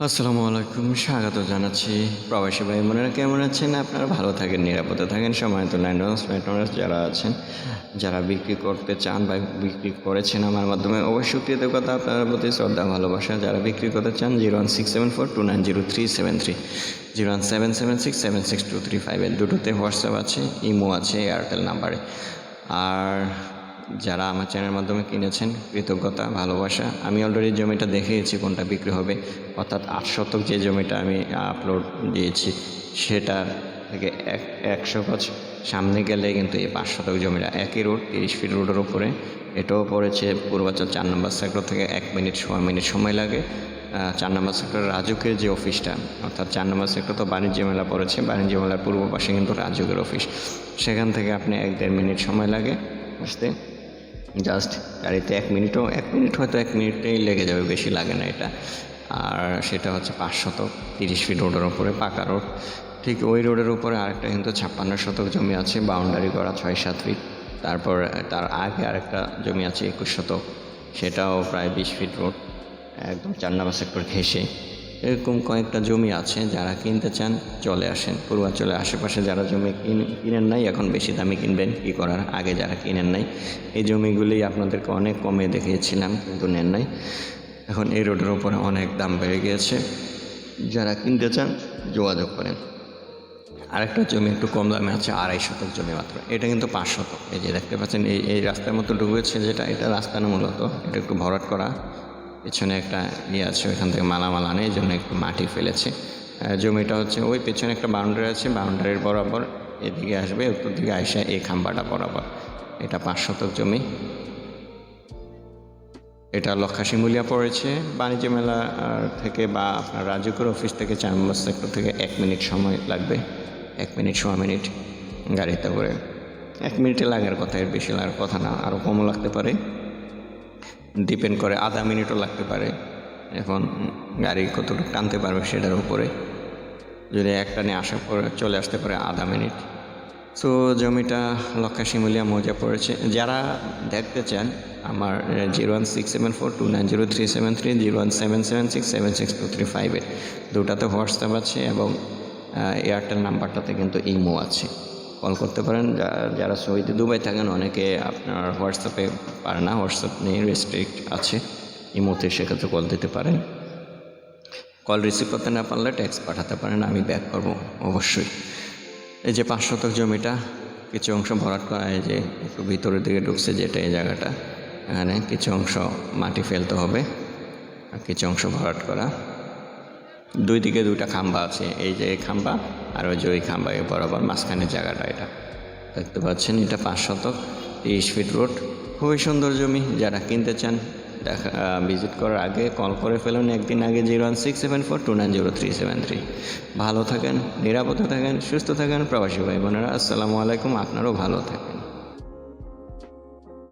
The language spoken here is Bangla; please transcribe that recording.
আসসালামু আলাইকুম, স্বাগত জানাচ্ছি। প্রবাসী ভাই বোনেরা কেমন আছেন? আপনারা ভালো থাকেন, নিরাপদে থাকেন। সময় তো ল্যান্ডস যারা আছেন, যারা বিক্রি করতে চান বা বিক্রি করেছেন আমার মাধ্যমে, অবশ্যই কৃতজ্ঞতা আপনার প্রতি শ্রদ্ধা, ভালোবাসা। যারা বিক্রি করতে চান, zero one six seven four two nine zero three seven three zero one seven seven six seven six two three five eight দুটোতে হোয়াটসঅ্যাপ আছে ইমো আছে এয়ারটেল নাম্বারে আর যারা আমার চ্যানেলের মাধ্যমে কিনেছেন, কৃতজ্ঞতা, ভালোবাসা। আমি অলরেডি জমিটা দেখিয়েছি কোনটা বিক্রি হবে। অর্থাৎ আট শতক যে জমিটা আমি আপলোড দিয়েছি, সেটার থেকে এক, একশো গজ সামনে গেলে কিন্তু এই পাঁচ শতক জমিটা একই রোড, তিরিশ ফিট রোডের উপরে। এটাও পড়েছে পূর্বাচল চার নম্বর সেক্টর থেকে এক মিনিট সময় মিনিট সময় লাগে। চার নম্বর সেক্টর রাজুকের যে অফিসটা অর্থাৎ চার নম্বর সেক্টর তো বাণিজ্য মেলা পড়েছে, বাণিজ্য মেলার পূর্ব পাশে কিন্তু রাজুকের অফিস সেখান থেকে আপনি এক দেড় মিনিট সময় লাগে আসতে জাস্ট গাড়িতে এক মিনিটও এক মিনিট হয়তো এক মিনিটেই লেগে যাবে, বেশি লাগে না এটা। আর সেটা হচ্ছে পাঁচ শতক, তিরিশ ফিট রোডের ওপরে পাকা রোড ঠিক ওই রোডের উপরে আরেকটা কিন্তু ছাপ্পান্ন শতক জমি আছে বাউন্ডারি করা ছয় সাত ফিট তারপর তার আগে আরেকটা জমি আছে একুশ শতক, সেটাও প্রায় বিশ ফিট রোড একদম চার নম্বর সেক্টর ঘেসে এরকম কয়েকটা জমি আছে যারা কিনতে চান, চলে আসেন। পূর্বাঞ্চলের আশেপাশে যারা জমি কিন- কিনেন নাই, এখন বেশি দামে কিনবেন। কী করার? আগে যারা কিনেন নাই, এই জমিগুলি আপনাদেরকে অনেক কমে দেখিয়েছিলাম, কিন্তু নেন নাই। এখন এই রোডের ওপরে অনেক দাম বেড়ে গিয়েছে। যারা কিনতে চান, যোগাযোগ করেন। আরেকটা জমি একটু কম দামে আছে, আড়াই শতক জমি মাত্র। এটা কিন্তু পাঁচ শতক। এই যে দেখতে পাচ্ছেন, এই এই রাস্তার মতো ঢুকেছে যেটা, এটা রাস্তা না মূলত, এটা একটু ভরাট করা। পেছনে একটা ইয়ে আছে, ওইখান থেকে মালামাল আনে, এই জন্য একটু মাটি ফেলেছে। জমিটা হচ্ছে ওই পেছনে একটা বাউন্ডারি আছে বাউন্ডারির বরাবর এদিকে আসবে, উত্তর দিকে আসে এই খাম্বাটা বরাবর। এটা পাঁচ শতক জমি। এটা লক্ষাশিমুলিয়া পড়েছে। বাণিজ্য মেলা থেকে বা আপনার রাজুকের অফিস থেকে চার সেক্টর থেকে এক মিনিট সময় লাগবে। এক মিনিট ছ মিনিট গাড়িতে করে। এক মিনিটে লাগার কথা, এর বেশি লাগার কথা না আরও কমও লাগতে পারে। ডিপেন্ড করে আধা মিনিটও লাগতে পারে। এখন গাড়ি কতটুকু টানতে পারবে সেটার উপরে। যদি একটা নিয়ে আসার পরে চলে আসতে পারে আধা মিনিট সো জমিটা লক্ষা শিমুলিয়া মৌজা পড়েছে। যারা দেখতে চান, আমার zero one six seven four two nine zero three seven three zero one seven seven six seven six two three five eight দুটাতে WhatsApp আছে এবং এয়ারটেল নাম্বারটাতে কিন্তু ইমো আছে। কল করতে পারেন। যারা সৌদি দুবাই থাকেন, অনেকে আপনার হোয়াটসঅ্যাপে পারে না। হোয়াটসঅ্যাপ নিয়ে রেস্ট্রিক্ট আছে। ইমোতে সেক্ষেত্রে কল দিতে পারেন। কল রিসিভ করতে না পারলে ট্যাক্স পাঠাতে পারেন। আমি ব্যাক করব, অবশ্যই। এই যে পাঁচ শতক জমিটা, কিছু অংশ ভরাট করা, এই যে একটু ভিতরের দিকে ঢুকছে যেটা এই জায়গাটা, এখানে কিছু অংশ মাটি ফেলতে হবে, আর কিছু অংশ ভরাট করা। দুই দিকে দুইটা খাম্বা আছে, এই যে খাম্বা আর ওই যে ওই খাম্বা বরাবর মাঝখানের জায়গাটা এটা। দেখতে পাচ্ছেন, এটা পাঁচ শতক, তিরিশ ফিট রোড। খুবই সুন্দর জমি, যারা কিনতে চান, দেখা ভিজিট করার আগে কল করে ফেলুন একদিন আগে zero one six seven four two nine zero three seven three. ভালো থাকেন, নিরাপদে থাকেন, সুস্থ থাকেন, প্রবাসী ভাই বোনেরা, আসসালামু আলাইকুম, আপনারও ভালো থাকেন।